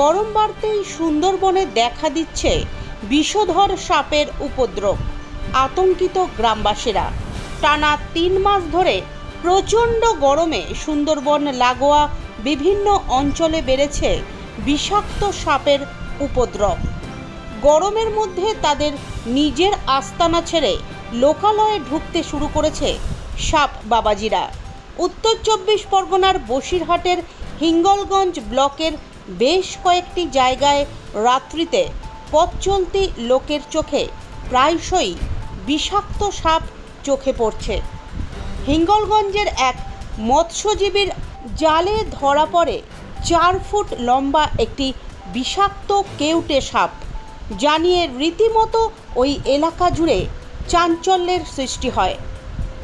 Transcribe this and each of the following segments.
গরম বাড়তেই সুন্দরবনে দেখা দিচ্ছে বিষধর সাপের উপদ্রব। আতঙ্কিত গ্রামবাসীরা, টানা তিন মাস ধরে প্রচণ্ড গরমে সুন্দরবন, লাগোয়া বিভিন্ন অঞ্চলে বেড়েছে বিষাক্ত সাপের উপদ্রব। গরমের মধ্যে তাদের নিজের আস্তানা ছেড়ে লোকালয়ে ঢুকতে শুরু করেছে সাপ বাবাজিরা। উত্তর চব্বিশ পরগনার বসিরহাটের হিঙ্গলগঞ্জ ব্লকের বেশ কয়েকটি জায়গায় রাত্রিতে পথ চলতি লোকের চোখে প্রায়শই বিষাক্ত সাপ চোখে পড়ছে। হিঙ্গলগঞ্জের এক মৎস্যজীবীর জালে ধরা পড়ে চার ফুট লম্বা একটি বিষাক্ত কেউটে সাপ, জানিয়ে রীতিমতো ওই এলাকা জুড়ে চাঞ্চল্যের সৃষ্টি হয়।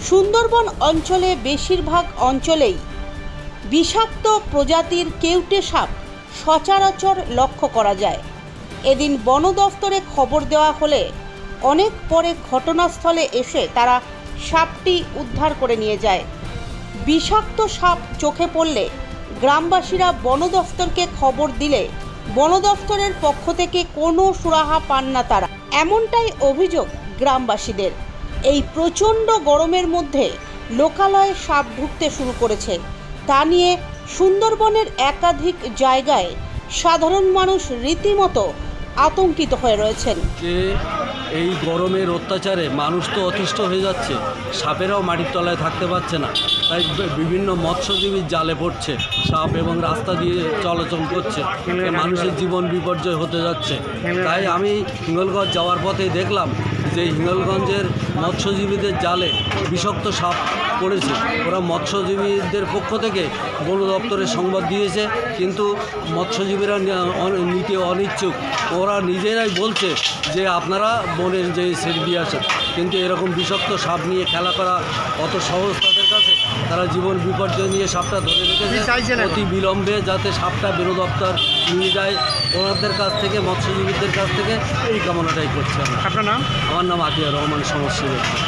সুন্দরবন অঞ্চলে বেশিরভাগ অঞ্চলেই বিষাক্ত প্রজাতির কেউটে সাপ সচরাচর লক্ষ্য করা যায়। এদিন বন দফতরে খবর দেওয়া হলে অনেক পরে ঘটনাস্থলে এসে তারা সাপটি উদ্ধার করে নিয়ে যায়। বিষাক্ত সাপ চোখে পড়লে গ্রামবাসীরা বন দফতরকে খবর দিলে বন দফতরের পক্ষ থেকে কোনো সুরাহা পান না তারা। এমনটাই অভিযোগ গ্রামবাসীদের। এই প্রচণ্ড গরমের মধ্যে লোকালয়ে সাপ ঢুকতে শুরু করেছে। তা নিয়ে সুন্দরবনের একাধিক জায়গায় সাধারণ মানুষ রীতিমতো আতঙ্কিত হয়ে রয়েছেন। যে এই গরমের অত্যাচারে মানুষ তো অতিষ্ঠ হয়ে যাচ্ছে, সাপেরাও মাটির তলায় থাকতে পারছে না। তাই বিভিন্ন মৎস্যজীবীর জালে পড়ছে, সাপ এবং রাস্তা দিয়ে চলাচল করছে মানুষের জীবন বিপর্যয় হতে যাচ্ছে। তাই আমি হিঙ্গলগঞ্জ যাওয়ার পথে দেখলাম যে হিঙ্গলগঞ্জের মৎস্যজীবীদের জালে বিষাক্ত সাপ পড়েছে। ওরা মৎস্যজীবীদের পক্ষ থেকে বন দপ্তরে সংবাদ দিয়েছে কিন্তু মৎস্যজীবীরা নিতে অনিচ্ছুক। ওরা নিজেরাই বলছে যে আপনারা বনের যে ছেড়ে দিয়ে আসেন কিন্তু এরকম বিষাক্ত সাপ নিয়ে খেলা করা অত সহজ তাদের কাছে। তারা জীবন বিপর্যয় নিয়ে সাপটা ধরে রেখেছে অতি বিলম্বে যাতে সাপটা বন দপ্তর নিয়ে যায়। ওনাদের কাছ থেকে মৎস্যজীবীদের কাছ থেকে এই কামনাটাই করছে আপনার নাম? আমার নাম আতিয়া রহমান সমস্যা